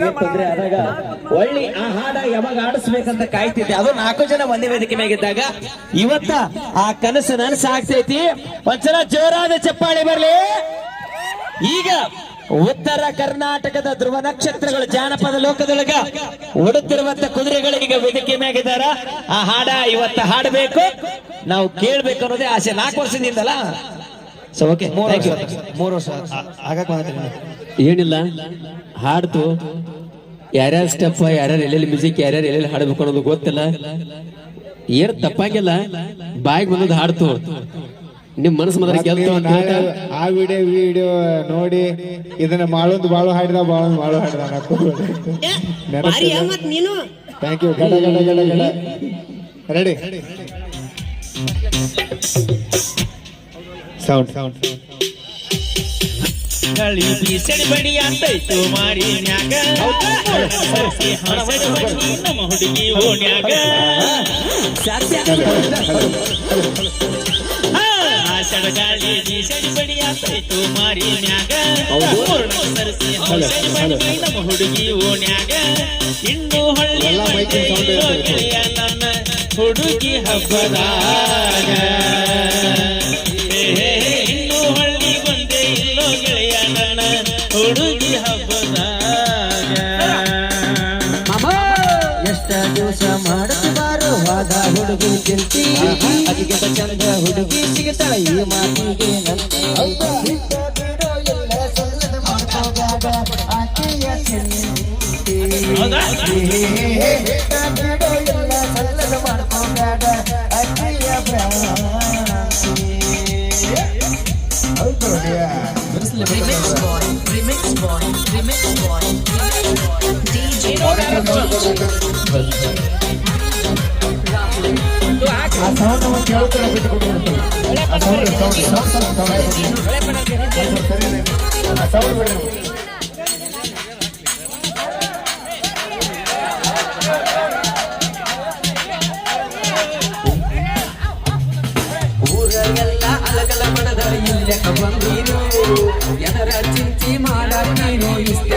ತೊಂದ್ರೆ ಆದಾಗ ಒಳ್ಳಿ ಆ ಹಾಡ ಯಾವಾಗ ಆಡಿಸ್ಬೇಕಂತ ಕಾಯ್ತಿದ್ದೆ. ಅದು ನಾಲ್ಕು ಜನ ಒಂದೇ ವೇದಿಕೆ ಮೇಗಿದ್ದಾಗ ಇವತ್ತ ಆ ಕನಸು ನನಸಾಗ್ತೈತಿ. ಒಂದ್ಸಲ ಜೋರಾದ ಚಪ್ಪಾಳೆ ಬರ್ಲಿ. ಈಗ ಉತ್ತರ ಕರ್ನಾಟಕದ ಧ್ರುವ ನಕ್ಷತ್ರಗಳು ಜಾನಪದ ಲೋಕದೊಳಗ ಓಡುತ್ತಿರುವಂತ ಕುದುರೆಗಳಿಗೆ ವೇದಿಕೆ ಮ್ಯಾಗಿದ್ದಾರ ಆ ಹಾಡ ಇವತ್ತ ಹಾಡಬೇಕು. ನಾವು ಕೇಳ್ಬೇಕು ಅನ್ನೋದೇ ಆಸೆ. ನಾಲ್ಕು ವರ್ಷದಿಂದಲ್ಲ ಸೊ ಓಕೆ ಮೂರು ವರ್ಷ ಆಗಕ್ ಬಂದಿದ್ದೀನಿ. ಏನಿಲ್ಲ ಹಾಡ್ತು. ಯಾರ್ಯಾರ ಸ್ಟೆಪ್ ಯಾರ್ಯಾರು ಎಲ್ಲೆಲ್ಲಿ ಮ್ಯೂಸಿಕ್ ಯಾರ್ಯಾರು ಎಲ್ಲೆಲ್ಲಿ ಹಾಡ್ಬೇಕು ಅನ್ನೋದು ಗೊತ್ತಿಲ್ಲ. ಏನ್ ತಪ್ಪಾಗಿಲ್ಲ ಬಾಯಿಗೆ ಬಂದದ್ದು ಹಾಡ್ತು. ನಿಮ್ ಮನಸ್ಸು ಮಾತ್ರ ಗೆಲ್ತು ಅಂತ ಹೇಳ್ತಾ ಆ ವಿಡಿಯೋ ವಿಡಿಯೋ ನೋಡಿ ಇದನ್ನ ಮಾಡೋದು ಬಾಳು ಹಾಡಿದ ಬಾಳು ಬಾಳು ಹಾಡಿದ ನೀನು? ಥ್ಯಾಂಕ್ ಯು ಗಡ ಗಡ ಗಡ ಗಡ. ರೆಡಿ ಸೌಂಡ್ ಸೌಂಡ್ ಗಾಳಿ ಬೀಸಡಿ ಬಡಿ ಅಂತೈತು ಮಾರಿ ನ್ಯಾಗ ಸರಸಿ ಹಾಸಡಿ ಬಡಿ ನಮ್ಮ ಹುಡುಗಿ ಓಣ್ಯಾಗ ಆ, ಆಷಾಢ ಗಾಳಿ ಬೀಸಡಿ ಬಡಿ ಅಂತೈತು ಮಾರಿ ನ್ಯಾಗ ಪೂರ್ಣ ಸರಸಿ ಹಾಸಡಿ ಬಡಿ ನಮ್ಮ ಹುಡುಗಿ ಓಣ್ಯಾಗ ಇನ್ನು ಹೊಳ್ಳಿ ಎಲ್ಲ ಮೈಕಿನ sound. ಇರ್ತದೆ. ಗೆಳೆಯ ನನ್ನ ಹುಡುಗಿ ಹಬ್ಬದಾಗ ಚಂದ ಹುಡುಗಿ ಸಿಗುತ್ತಾಳ ಈ ಮಾತಿಗೆ ನಂತ ಹೌದಾ ಆ ಸೌಂಡ್ ಅವ ಕೇಳ್ತಾರೆ ಬಿಟ್ಟು ಆ sound sound sound sound sound ಬಿಡ್ರಿ ಊರೆಲ್ಲ ಅಲಗಲ ಮನದ ಇಲ್ಲಕ ಬಂದೀರು ಎದರ ಮಾಡೀರು ಇಷ್ಟ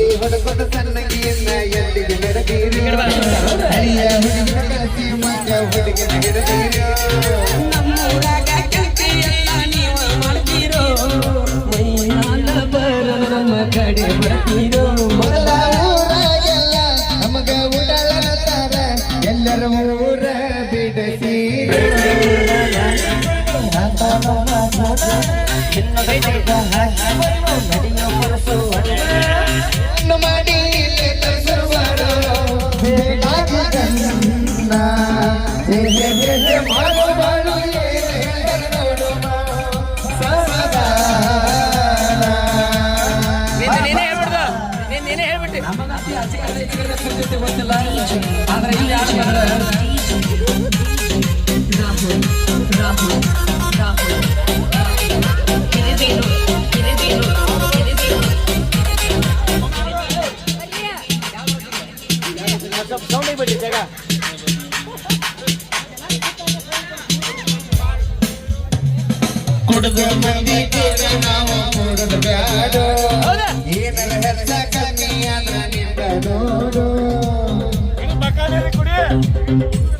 ಜ್ಯೋತಿ ಹೊಡಕೊಂಡ ಸಣ್ಣಗಿಯನ್ನ ಎಲ್ಲಿಗೆ ನಡೆದೀರಿ? ಹರಿಯ ಹುಡುಗಿನ ಕಳಿಸಿ ಮಂಗ ಹುಡುಗಿನ ಗಿಡದೀರು. ನಮ್ಮೂರಾಗ ಕೆಲ್ತಿ ಎಲ್ಲ ನೀವು ಮಾಡ್ತೀರೋ? ಮೈನಾಲ ಬರ ನಮ್ಮ ಕಡೆ ಬರ್ತೀರೋ? ಮೊದಲ ಊರಾಗೆಲ್ಲ ನಮಗ ಉಡಾಳನತಾರ ಎಲ್ಲರ ಊರ ಬಿಡಸೀರಿ ಹೆಣ್ಣು ಕುಡಿದ ಮಂದಿ ಕೂಡ ನಾವು ಕುಡಿದ ಬ್ಯಾಡೋ ಏನರ ಹೆಚ್ಚ ಕಮ್ಮಿ ಆದ್ರ ನಿಂದ ನೋಡು Yeah.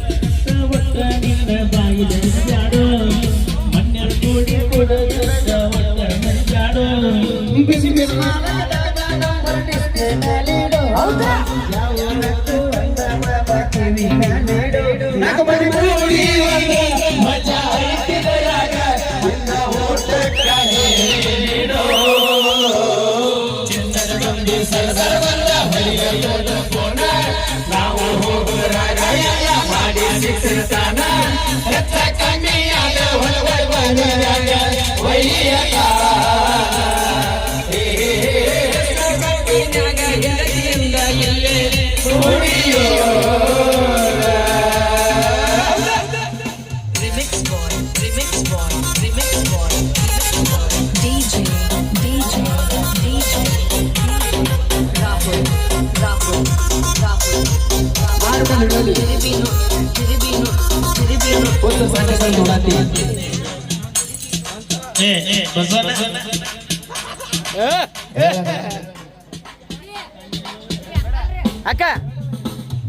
Six in a Tiribino, tiribino, tiribino. ಏ ಬಸವಣ್ಣ ಅಕ್ಕ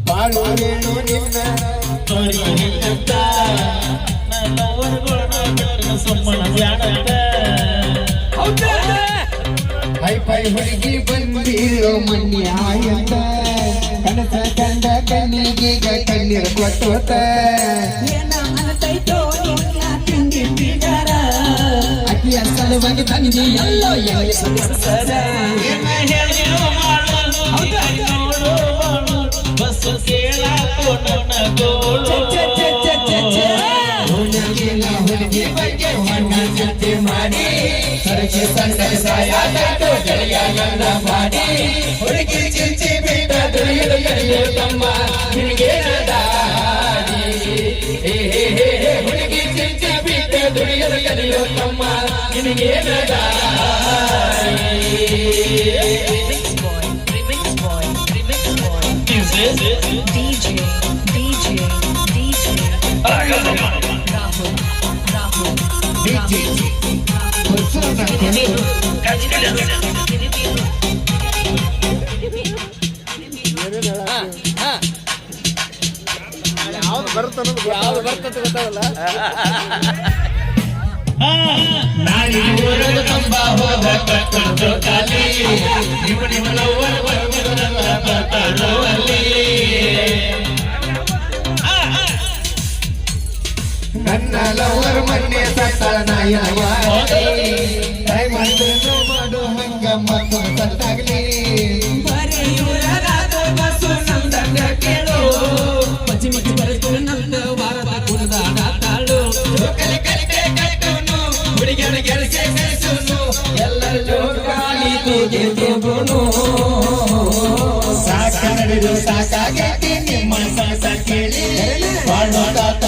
ಬಾಳುವೇನು ನಿನ್ನ ತೋರಿಯಂತ ನನ್ನ ವರ್ಗಗಳ ಸಮ್ಮಣ ಬ್ಯಾಡಂತ ಹೈ ಫೈ ಹುಡುಗಿ ಬಂದಿರೋ ಮಣ್ಣಿ ಆಯಂತ ಕನಸ ಕಣ್ಣಿಗೀಗ ಕಣ್ಣೀರು ಕೊಟ್ಟೋತ. ಅಕ್ಕಿಯ ಸಲುವಾಗಿ ತಂದಿ ಎಲ್ಲೋ ಮಾಡು ಬಸ್ಸು ಹುಡುಗಿ ಬಗ್ಗೆ ಜೊತೆ ಮಾಡಿ. ಹುಡುಗಿ ಚಿಂಚಿ ಯಾಕಮ್ಮಾ ನಿನಗೆ ಏನೇಗಾ DJ DJ DJ DJ DJ DJ DJ ಆ ಗಾಳಿಯ ಮಾತು ಡಾಪ್ ಡಾಪ್ ಡೀಜೆ ಕೊಚ್ಚನಾದೆ ನೀ ಕಾಜಿಕದನ ಸುದ ಗೊತ್ತಾಗಲ್ಲ ಲವ್ವರ್ ನನ್ನ ಲವರ್ ಮನ್ನೆ ಸತ್ತಾಳ ಮಾಡು ಹಂಗ ಸತ್ತಾಗ್ಲಿ ತೂಗುನು ಸಾಕ ನಡೆದು ಸಾಕಾಗೈತಿ ನಿಮ್ಮ ಸಾಸ ಕೇಳಿ. ಬಾಳೋ ತಾತ